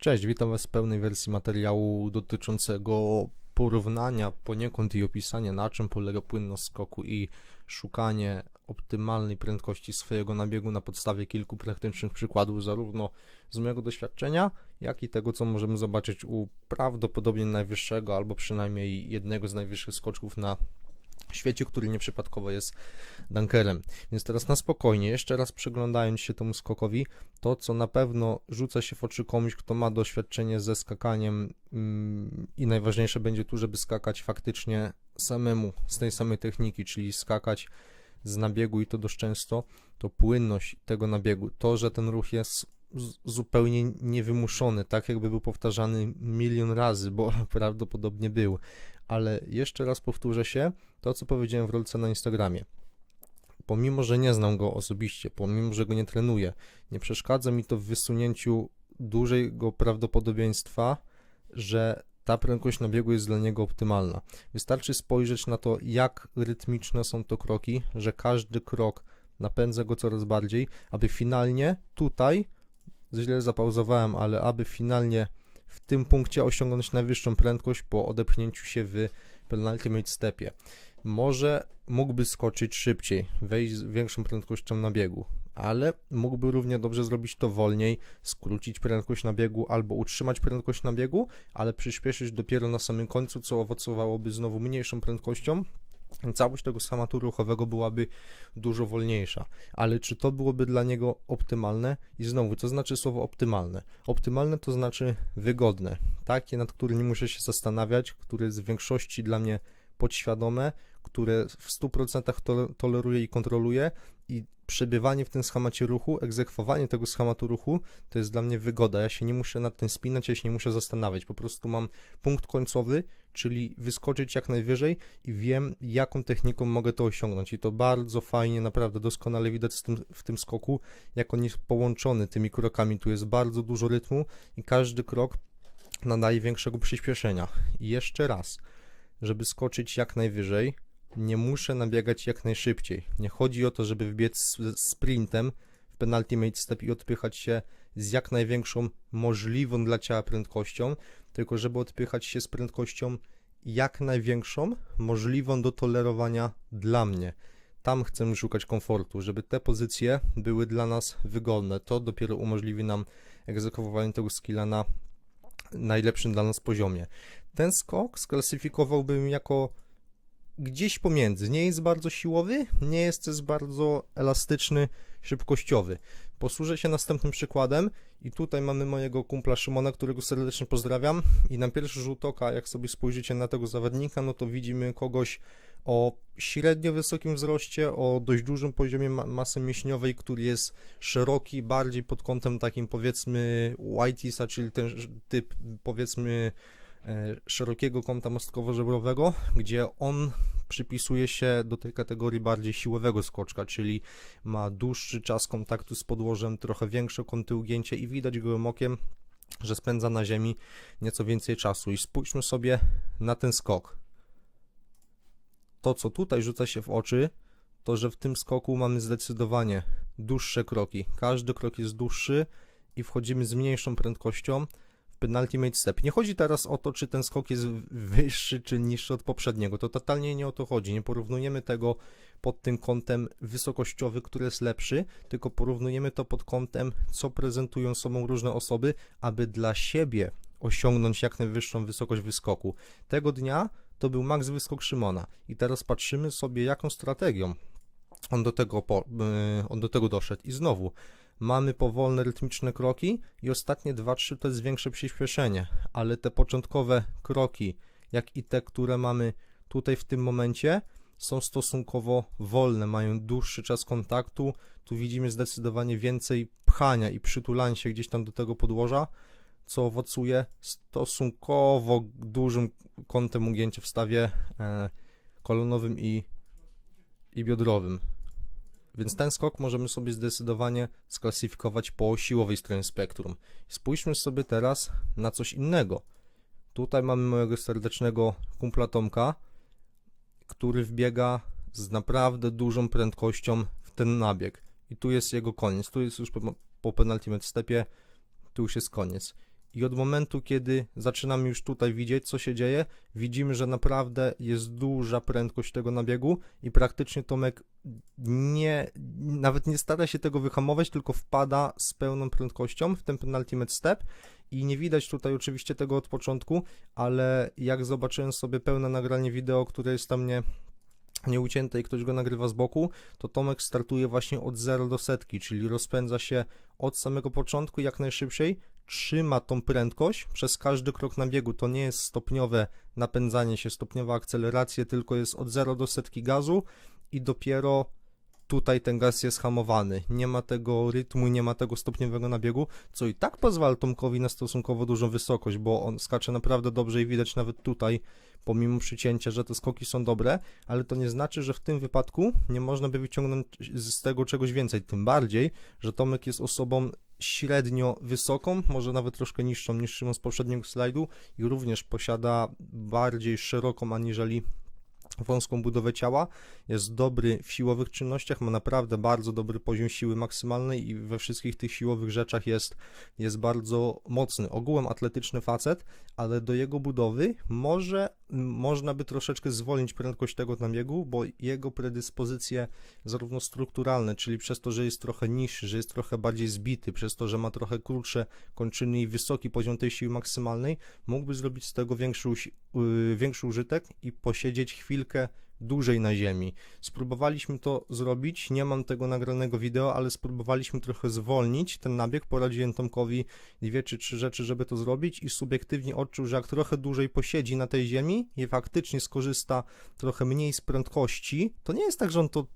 Cześć, witam Was w pełnej wersji materiału dotyczącego porównania poniekąd i opisania na czym polega płynność skoku i szukanie optymalnej prędkości swojego nabiegu na podstawie kilku praktycznych przykładów, zarówno z mojego doświadczenia, jak i tego, co możemy zobaczyć u prawdopodobnie najwyższego albo przynajmniej jednego z najwyższych skoczków na świecie, który nieprzypadkowo jest dunkerem. Więc teraz na spokojnie, jeszcze raz przyglądając się temu skokowi, to co na pewno rzuca się w oczy komuś, kto ma doświadczenie ze skakaniem mm, i najważniejsze będzie tu, żeby skakać faktycznie samemu, z tej samej techniki, czyli skakać z nabiegu i to dość często, to płynność tego nabiegu, to, że ten ruch jest zupełnie niewymuszony, tak jakby był powtarzany milion razy, bo prawdopodobnie był. Ale jeszcze raz powtórzę się, to co powiedziałem w rolce na Instagramie. Pomimo, że nie znam go osobiście, pomimo, że go nie trenuję, nie przeszkadza mi to w wysunięciu dużego prawdopodobieństwa, że ta prędkość nabiegu jest dla niego optymalna. Wystarczy spojrzeć na to, jak rytmiczne są to kroki, że każdy krok napędza go coraz bardziej, aby finalnie tutaj, źle zapauzowałem, ale aby finalnie w tym punkcie osiągnąć najwyższą prędkość po odepchnięciu się w penultimate stepie. Może mógłby skoczyć szybciej, wejść z większą prędkością na biegu, ale mógłby równie dobrze zrobić to wolniej, skrócić prędkość na biegu albo utrzymać prędkość na biegu, ale przyspieszyć dopiero na samym końcu, co owocowałoby znowu mniejszą prędkością. Całość tego schematu ruchowego byłaby dużo wolniejsza, ale czy to byłoby dla niego optymalne? I znowu, co znaczy słowo optymalne? Optymalne to znaczy wygodne, takie, nad którymi nie muszę się zastanawiać, które jest w większości dla mnie podświadome, które w 100% tole- toleruję i kontroluję i przebywanie w tym schemacie ruchu, egzekwowanie tego schematu ruchu to jest dla mnie wygoda. Ja się nie muszę nad tym spinać, ja się nie muszę zastanawiać. Po prostu mam punkt końcowy, czyli wyskoczyć jak najwyżej i wiem, jaką techniką mogę to osiągnąć. I to bardzo fajnie, naprawdę doskonale widać tym, w tym skoku, jak on jest połączony tymi krokami. Tu jest bardzo dużo rytmu i każdy krok nadaje większego przyspieszenia. I jeszcze raz, żeby skoczyć jak najwyżej, nie muszę nabiegać jak najszybciej. Nie chodzi o to, żeby wbiec sprintem w penultimate step i odpychać się z jak największą możliwą dla ciała prędkością, tylko żeby odpychać się z prędkością jak największą możliwą do tolerowania dla mnie. Tam chcemy szukać komfortu, żeby te pozycje były dla nas wygodne. To dopiero umożliwi nam egzekwowanie tego skilla na najlepszym dla nas poziomie. Ten skok sklasyfikowałbym jako gdzieś pomiędzy. Nie jest bardzo siłowy, nie jest też bardzo elastyczny, szybkościowy. Posłużę się następnym przykładem i tutaj mamy mojego kumpla Szymona, którego serdecznie pozdrawiam i na pierwszy rzut oka, jak sobie spojrzycie na tego zawodnika, no to widzimy kogoś o średnio wysokim wzroście, o dość dużym poziomie ma- masy mięśniowej, który jest szeroki, bardziej pod kątem takim powiedzmy Whiteisa, czyli ten typ powiedzmy szerokiego kąta mostkowo-żebrowego, gdzie on przypisuje się do tej kategorii bardziej siłowego skoczka, czyli ma dłuższy czas kontaktu z podłożem, trochę większe kąty ugięcia i widać gołym okiem, że spędza na ziemi nieco więcej czasu. I spójrzmy sobie na ten skok. To, co tutaj rzuca się w oczy, to że w tym skoku mamy zdecydowanie dłuższe kroki. Każdy krok jest dłuższy i wchodzimy z mniejszą prędkością penultimate step. Nie chodzi teraz o to, czy ten skok jest wyższy czy niższy od poprzedniego. To totalnie nie o to chodzi. Nie porównujemy tego pod tym kątem wysokościowy, który jest lepszy, tylko porównujemy to pod kątem, co prezentują sobą różne osoby, aby dla siebie osiągnąć jak najwyższą wysokość wyskoku. Tego dnia to był max wyskok Szymona. I teraz patrzymy sobie, jaką strategią on do tego, po, yy, on do tego doszedł. I znowu, mamy powolne, rytmiczne kroki i ostatnie 2-3 to jest większe przyspieszenie, ale te początkowe kroki, jak i te, które mamy tutaj w tym momencie, są stosunkowo wolne, mają dłuższy czas kontaktu. Tu widzimy zdecydowanie więcej pchania i przytulania się gdzieś tam do tego podłoża, co owocuje stosunkowo dużym kątem ugięcia w stawie e, kolonowym i, i biodrowym. Więc ten skok możemy sobie zdecydowanie sklasyfikować po siłowej stronie spektrum. Spójrzmy sobie teraz na coś innego. Tutaj mamy mojego serdecznego kumpla Tomka, który wbiega z naprawdę dużą prędkością w ten nabieg. I tu jest jego koniec. Tu jest już po, po penultimate stepie, tu już jest koniec. i od momentu, kiedy zaczynamy już tutaj widzieć, co się dzieje, widzimy, że naprawdę jest duża prędkość tego nabiegu i praktycznie Tomek nie, nawet nie stara się tego wyhamować, tylko wpada z pełną prędkością w ten penultimate step i nie widać tutaj oczywiście tego od początku, ale jak zobaczyłem sobie pełne nagranie wideo, które jest tam nie nieucięte i ktoś go nagrywa z boku, to Tomek startuje właśnie od 0 do setki, czyli rozpędza się od samego początku jak najszybciej, trzyma tą prędkość przez każdy krok na biegu. To nie jest stopniowe napędzanie się, stopniowa akceleracja, tylko jest od 0 do setki gazu i dopiero tutaj ten gaz jest hamowany. Nie ma tego rytmu, nie ma tego stopniowego nabiegu, co i tak pozwala Tomkowi na stosunkowo dużą wysokość, bo on skacze naprawdę dobrze i widać nawet tutaj, pomimo przycięcia, że te skoki są dobre, ale to nie znaczy, że w tym wypadku nie można by wyciągnąć z tego czegoś więcej. Tym bardziej, że Tomek jest osobą średnio wysoką, może nawet troszkę niższą niż z poprzedniego slajdu i również posiada bardziej szeroką aniżeli wąską budowę ciała, jest dobry w siłowych czynnościach, ma naprawdę bardzo dobry poziom siły maksymalnej i we wszystkich tych siłowych rzeczach jest, jest bardzo mocny. Ogółem atletyczny facet, ale do jego budowy może można by troszeczkę zwolnić prędkość tego nabiegu, bo jego predyspozycje zarówno strukturalne, czyli przez to, że jest trochę niższy, że jest trochę bardziej zbity, przez to, że ma trochę krótsze kończyny i wysoki poziom tej siły maksymalnej, mógłby zrobić z tego większy, yy, większy użytek i posiedzieć chwilkę dłużej na ziemi. Spróbowaliśmy to zrobić, nie mam tego nagranego wideo, ale spróbowaliśmy trochę zwolnić ten nabieg, poradziłem Tomkowi dwie czy trzy rzeczy, żeby to zrobić i subiektywnie odczuł, że jak trochę dłużej posiedzi na tej ziemi i faktycznie skorzysta trochę mniej z prędkości, to nie jest tak, że on to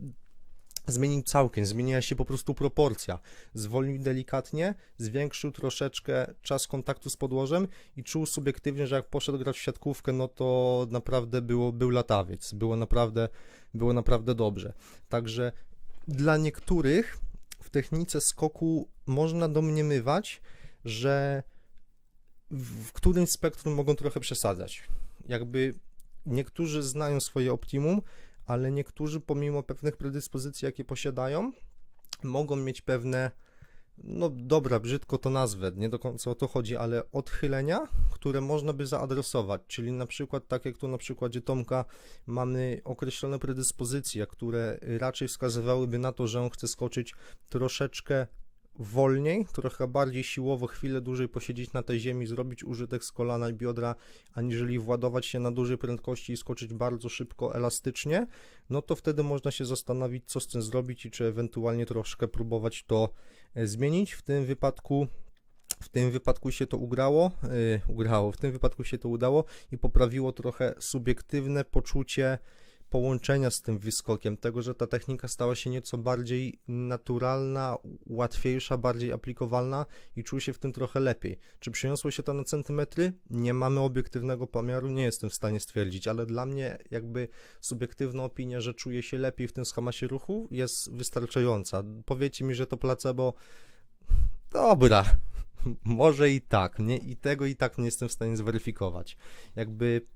zmienił całkiem, zmieniła się po prostu proporcja. Zwolnił delikatnie, zwiększył troszeczkę czas kontaktu z podłożem i czuł subiektywnie, że jak poszedł grać w siatkówkę, no to naprawdę było, był latawiec, było naprawdę, było naprawdę dobrze. Także dla niektórych w technice skoku można domniemywać, że w którymś spektrum mogą trochę przesadzać. Jakby niektórzy znają swoje optimum, ale niektórzy pomimo pewnych predyspozycji, jakie posiadają, mogą mieć pewne, no dobra, brzydko to nazwę, nie do końca o to chodzi, ale odchylenia, które można by zaadresować, czyli na przykład, tak jak tu na przykładzie Tomka, mamy określone predyspozycje, które raczej wskazywałyby na to, że on chce skoczyć troszeczkę wolniej, trochę bardziej siłowo, chwilę dłużej posiedzieć na tej ziemi, zrobić użytek z kolana i biodra, aniżeli władować się na dużej prędkości i skoczyć bardzo szybko, elastycznie, no to wtedy można się zastanowić, co z tym zrobić i czy ewentualnie troszkę próbować to e, zmienić. W tym wypadku w tym wypadku się to ugrało, yy, ugrało, w tym wypadku się to udało i poprawiło trochę subiektywne poczucie połączenia z tym wyskokiem, tego, że ta technika stała się nieco bardziej naturalna, łatwiejsza, bardziej aplikowalna i czuł się w tym trochę lepiej. Czy przyniosło się to na centymetry? Nie mamy obiektywnego pomiaru, nie jestem w stanie stwierdzić, ale dla mnie jakby subiektywna opinia, że czuję się lepiej w tym schemacie ruchu jest wystarczająca. Powiecie mi, że to placebo. Dobra, może i tak, nie? I tego i tak nie jestem w stanie zweryfikować. Jakby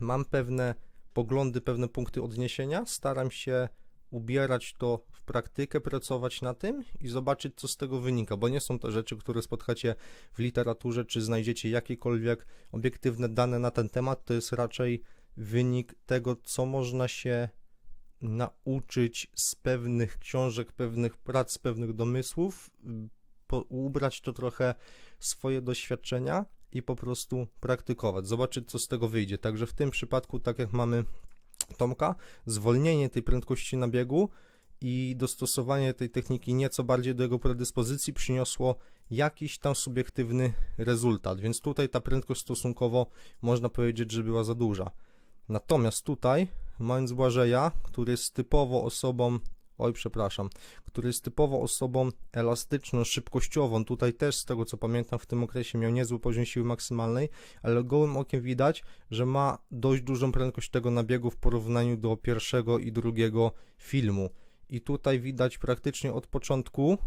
mam pewne poglądy, pewne punkty odniesienia, staram się ubierać to w praktykę, pracować na tym i zobaczyć, co z tego wynika, bo nie są to rzeczy, które spotkacie w literaturze, czy znajdziecie jakiekolwiek obiektywne dane na ten temat, to jest raczej wynik tego, co można się nauczyć z pewnych książek, pewnych prac, pewnych domysłów, po, ubrać to trochę swoje doświadczenia i po prostu praktykować, zobaczyć co z tego wyjdzie. Także w tym przypadku, tak jak mamy Tomka, zwolnienie tej prędkości na biegu i dostosowanie tej techniki nieco bardziej do jego predyspozycji przyniosło jakiś tam subiektywny rezultat, więc tutaj ta prędkość stosunkowo można powiedzieć, że była za duża. Natomiast tutaj, mając Błażeja, który jest typowo osobą oj przepraszam, który jest typowo osobą elastyczną, szybkościową. Tutaj też z tego co pamiętam w tym okresie miał niezły poziom siły maksymalnej, ale gołym okiem widać, że ma dość dużą prędkość tego nabiegu w porównaniu do pierwszego i drugiego filmu. I tutaj widać praktycznie od początku,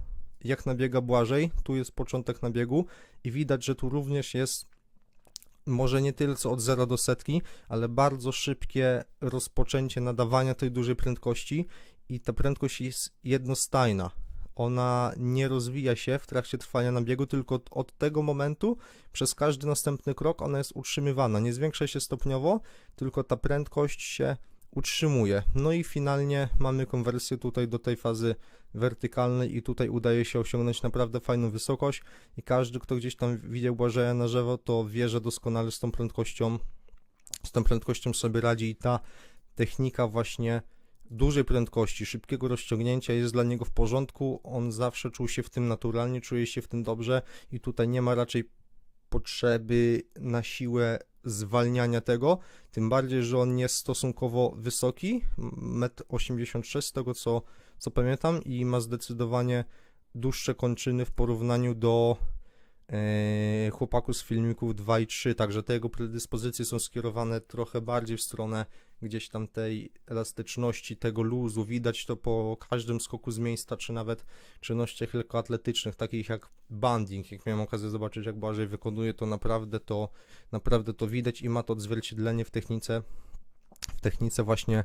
jak nabiega Błażej, tu jest początek nabiegu i widać, że tu również jest może nie tyle co od 0 do setki, ale bardzo szybkie rozpoczęcie nadawania tej dużej prędkości i ta prędkość jest jednostajna. ona nie rozwija się w trakcie trwania nabiegu, tylko od, tego momentu przez każdy następny krok ona jest utrzymywana. Nie zwiększa się stopniowo, tylko ta prędkość się utrzymuje. No i finalnie mamy konwersję tutaj do tej fazy wertykalnej i tutaj udaje się osiągnąć naprawdę fajną wysokość i każdy, kto gdzieś tam widział Błażeja na żywo, to wie, że doskonale z tą prędkością z tą prędkością sobie radzi i ta technika właśnie dużej prędkości, szybkiego rozciągnięcia jest dla niego w porządku. On zawsze czuł się w tym naturalnie, czuje się w tym dobrze i tutaj nie ma raczej potrzeby na siłę zwalniania tego, tym bardziej, że on jest stosunkowo wysoki, 1,86 m z tego co, co pamiętam i ma zdecydowanie dłuższe kończyny w porównaniu do e, chłopaków z filmików 2 i 3, także te jego predyspozycje są skierowane trochę bardziej w stronę gdzieś tam tej elastyczności, tego luzu, widać to po każdym skoku z miejsca, czy nawet czynnościach lekkoatletycznych, takich jak banding, jak miałem okazję zobaczyć, jak Błażej wykonuje, to naprawdę to, naprawdę to widać i ma to odzwierciedlenie w technice, w technice właśnie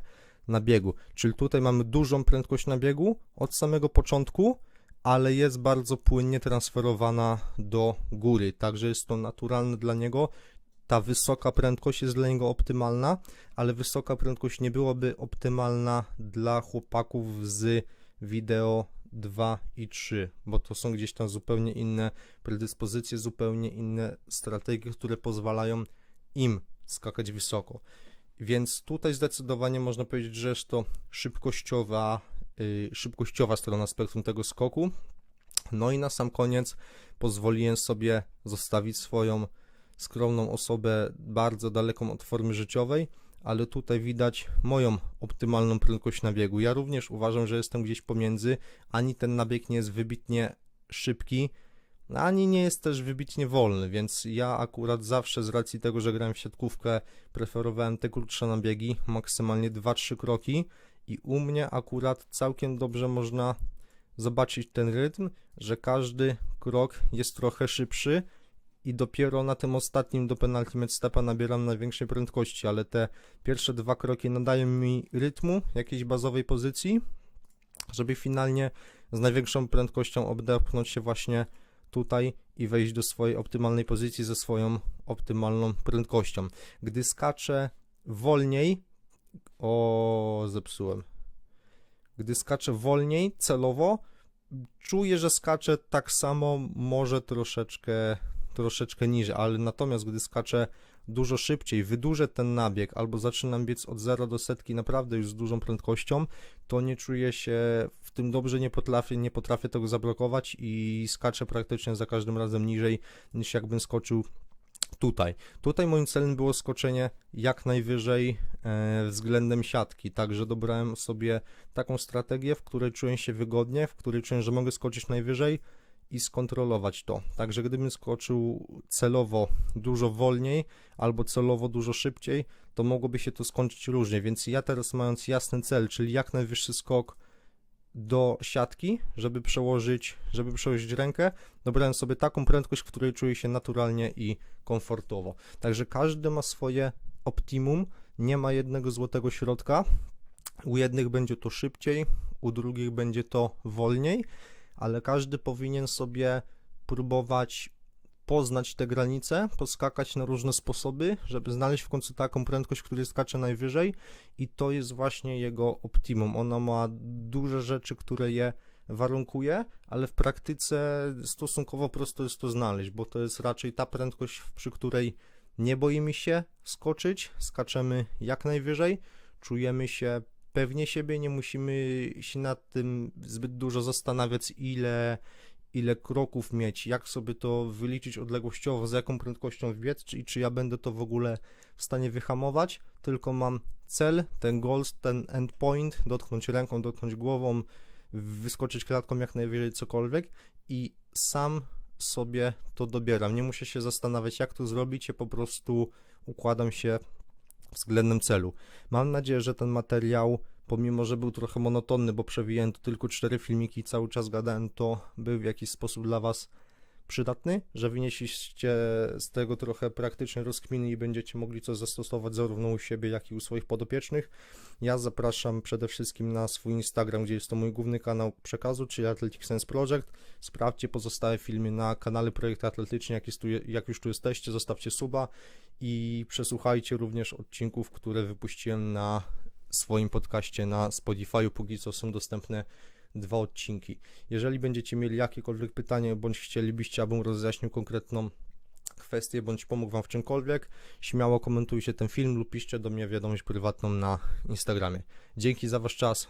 na biegu. Czyli tutaj mamy dużą prędkość na biegu od samego początku, ale jest bardzo płynnie transferowana do góry, także jest to naturalne dla niego. Ta wysoka prędkość jest dla niego optymalna, ale wysoka prędkość nie byłaby optymalna dla chłopaków z wideo 2 i 3, bo to są gdzieś tam zupełnie inne predyspozycje, zupełnie inne strategie, które pozwalają im skakać wysoko. Więc tutaj zdecydowanie można powiedzieć, że jest to szybkościowa, yy, szybkościowa strona spektrum tego skoku. No i na sam koniec pozwoliłem sobie zostawić swoją skromną osobę bardzo daleką od formy życiowej, ale tutaj widać moją optymalną prędkość nabiegu. Ja również uważam, że jestem gdzieś pomiędzy, ani ten nabieg nie jest wybitnie szybki, ani nie jest też wybitnie wolny, więc ja akurat zawsze z racji tego, że grałem w siatkówkę, preferowałem te krótsze nabiegi, maksymalnie 2-3 kroki i u mnie akurat całkiem dobrze można zobaczyć ten rytm, że każdy krok jest trochę szybszy i dopiero na tym ostatnim do penultimate stepa nabieram największej prędkości, ale te pierwsze dwa kroki nadają mi rytmu, jakiejś bazowej pozycji, żeby finalnie z największą prędkością odepchnąć się właśnie tutaj i wejść do swojej optymalnej pozycji ze swoją optymalną prędkością. Gdy skaczę wolniej, o zepsułem. Gdy skaczę wolniej, celowo, czuję, że skaczę tak samo, może troszeczkę, troszeczkę niżej, ale natomiast gdy skaczę dużo szybciej, wydłużę ten nabieg albo zaczynam biec od 0 do setki naprawdę już z dużą prędkością, to nie czuję się w tym dobrze, nie potrafię, nie potrafię tego zablokować i skaczę praktycznie za każdym razem niżej niż jakbym skoczył tutaj. Tutaj moim celem było skoczenie jak najwyżej e, względem siatki, także dobrałem sobie taką strategię, w której czuję się wygodnie, w której czuję, że mogę skoczyć najwyżej i skontrolować to. Także gdybym skoczył celowo dużo wolniej albo celowo dużo szybciej, to mogłoby się to skończyć różnie, więc ja teraz mając jasny cel, czyli jak najwyższy skok do siatki, żeby przełożyć, żeby przełożyć rękę, dobrałem sobie taką prędkość, w której czuję się naturalnie i komfortowo. Także każdy ma swoje optimum, nie ma jednego złotego środka. U jednych będzie to szybciej, u drugich będzie to wolniej, ale każdy powinien sobie próbować poznać te granice, poskakać na różne sposoby, żeby znaleźć w końcu taką prędkość, która skacze najwyżej i to jest właśnie jego optimum. Ona ma duże rzeczy, które je warunkuje, ale w praktyce stosunkowo prosto jest to znaleźć, bo to jest raczej ta prędkość, przy której nie boimy się skoczyć, skaczemy jak najwyżej, czujemy się pewnie siebie, nie musimy się nad tym zbyt dużo zastanawiać, ile ile kroków mieć, jak sobie to wyliczyć odległościowo, z jaką prędkością wbiec, czy, czy ja będę to w ogóle w stanie wyhamować, tylko mam cel, ten goal, ten endpoint, dotknąć ręką, dotknąć głową, wyskoczyć klatką jak najwyżej cokolwiek i sam sobie to dobieram. Nie muszę się zastanawiać, jak to zrobić, ja po prostu układam się względem celu. Mam nadzieję, że ten materiał pomimo, że był trochę monotonny, bo przewijałem to tylko cztery filmiki i cały czas gadałem, to był w jakiś sposób dla Was przydatny, że wynieśliście z tego trochę praktyczne rozkminy i będziecie mogli coś zastosować zarówno u siebie, jak i u swoich podopiecznych. Ja zapraszam przede wszystkim na swój Instagram, gdzie jest to mój główny kanał przekazu, czyli Athletic Sense Project. Sprawdźcie pozostałe filmy na kanale Projekt Atletyczny, jak, jak już tu jesteście, zostawcie suba i przesłuchajcie również odcinków, które wypuściłem na swoim podcaście na Spotify. Póki co są dostępne dwa odcinki. Jeżeli będziecie mieli jakiekolwiek pytanie, bądź chcielibyście, abym rozjaśnił konkretną kwestię, bądź pomógł Wam w czymkolwiek, śmiało komentujcie ten film lub piszcie do mnie wiadomość prywatną na Instagramie. Dzięki za Wasz czas.